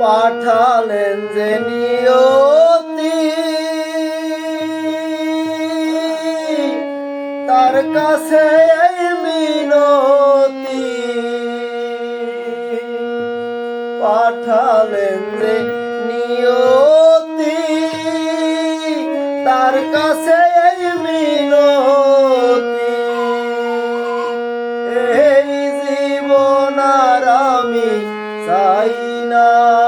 পাঠালেন যে নিয়তি। তার কাছে মিনতি। পাঠালেন যে নিয়তি। তার কাছে মিনতি। এই জীবন আর আমি চাই না।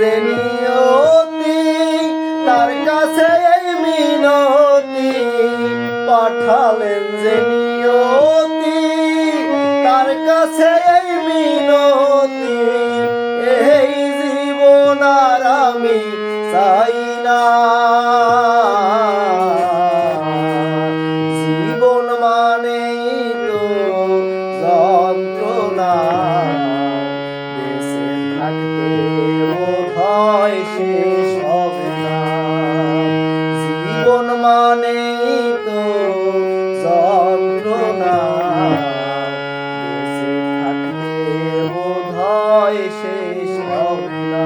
যে নিয়তি, তার কাছে এই মিনতি। পাঠালেন যে নিয়তি, তার কাছে এই মিনতি। এই জীবন আর আমি চাই না। শেষ হবে না। জীবন মানে তো যন্ত্রণা। শেষ হবে না।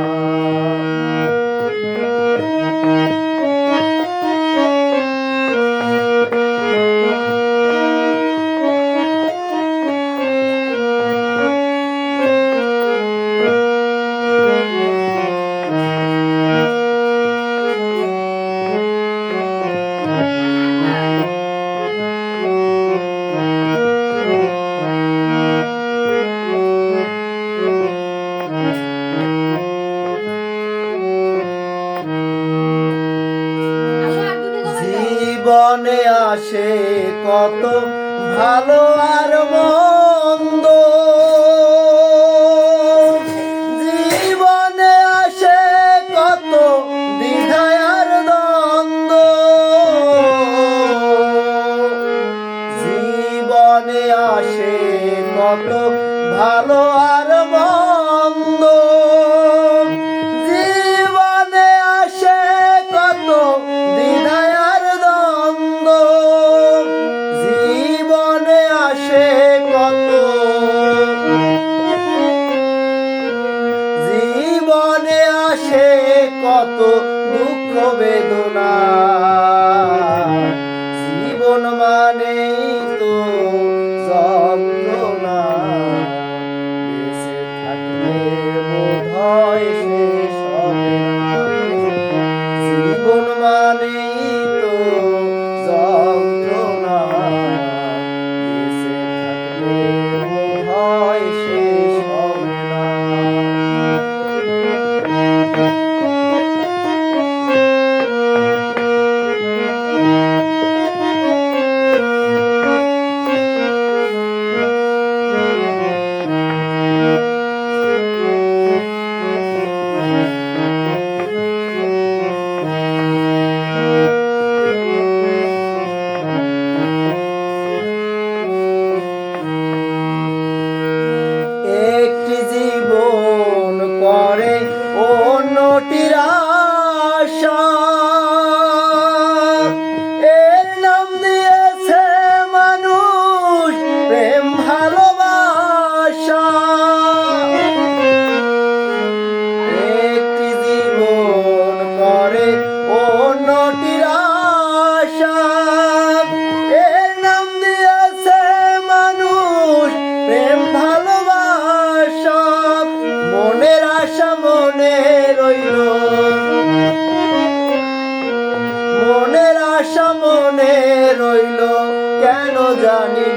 জীবনে আসে। কত ভালো আর মন্দ মানে তো যন্ত্রণা এসে থাকলে হয় শেষ হবে না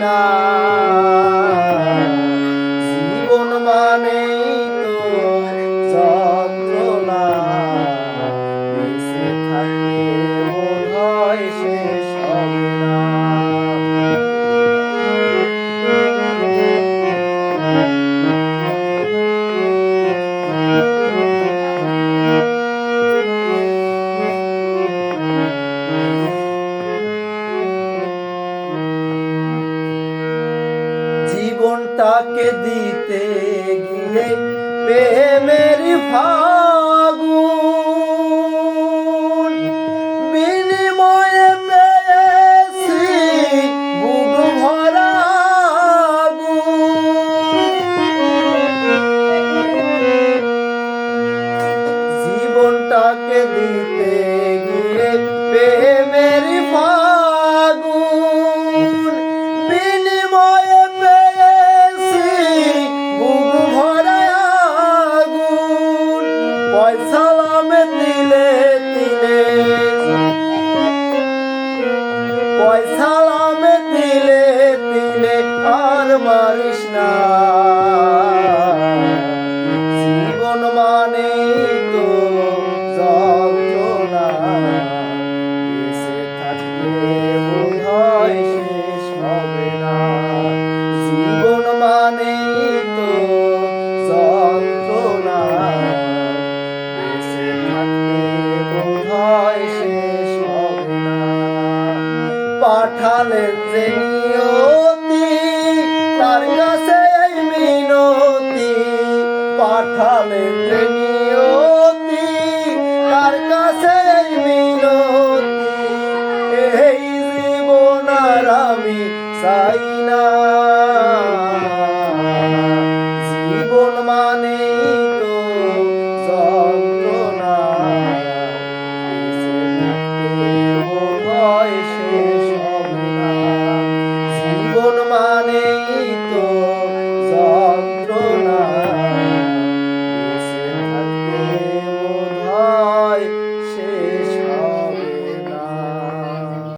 Nam. দিতে গিয়ে প্রেমের ফাগুন। বিনিময়ে পেয়েছি বুক ভরা জীবনটাকে দিতে পয়সালামে দিলে দিলে। পয়সালামে দিলে দিলে আর মারিস যে নিয়তি তার কাছে এই মিনতি পাঠালেন